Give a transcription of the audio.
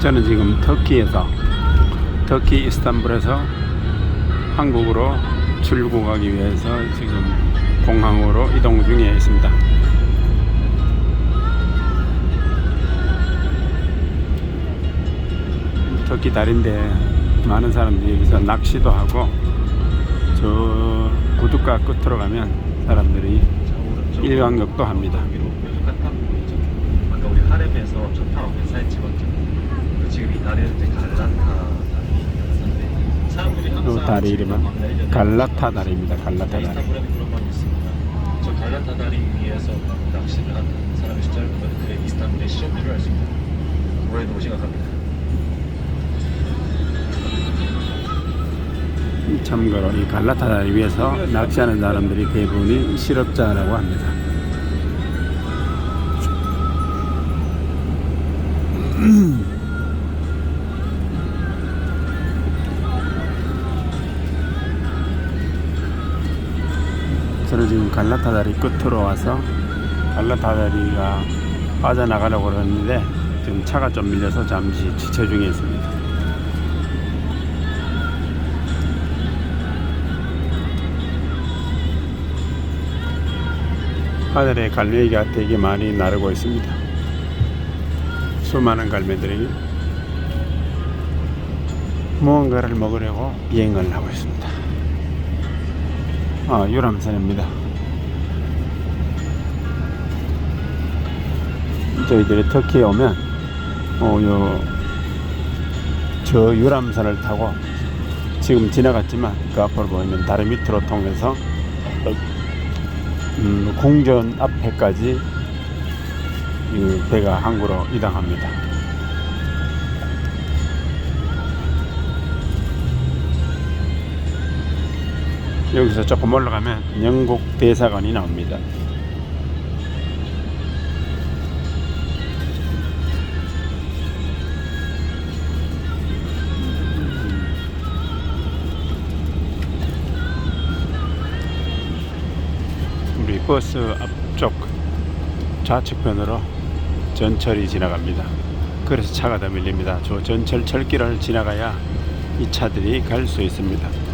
저는 지금 터키에서 터키 이스탄불에서 한국으로 출국하기 위해서 지금 공항으로 이동 중에 있습니다. 터키 다리인데 많은 사람들이 여기서 낚시도 하고 저 구두가 끝으로 가면 사람들이 일광욕도 합니다. 아까 우리 하렘에서 좋다고 사진 찍었죠. 그 지금 이 다리는 이제 갈라타 다리. 사람들이 이 항상 다리 이름은 갈라타 다리입니다. 갈라타 다리. 있습니다. 저 갈라타 다리 위에서 낚시를 하는 사람의 숫자를 보면 그 이스탄불의 시험들을 알수 있다. 올해 너무 심각합니다. 참고로 이 갈라타 다리 위에서 낚시하는 사람들이 대부분이 실업자라고 합니다. 저는 지금 갈라타 다리 끝으로 와서 갈라타 다리가 빠져나가려고 그러는데 지금 차가 좀 밀려서 잠시 지체 중에 있습니다. 하늘에 갈매기가 되게 많이 나르고 있습니다. 수많은 갈매들이 무언가를 먹으려고 비행을 하고 있습니다. 아, 유람선입니다. 저희들이 터키에 오면 어, 요, 저 유람선을 타고 지금 지나갔지만 그 앞으로 보이는 다리 밑으로 통해서 음, 공전 앞에까지 이 배가 항구로 이동합니다. 여기서 조금 올라가면 영국 대사관이 나옵니다. 우리 버스 앞쪽 좌측편으로 전철이 지나갑니다. 그래서 차가 더 밀립니다. 저 전철 철길을 지나가야 이 차들이 갈 수 있습니다.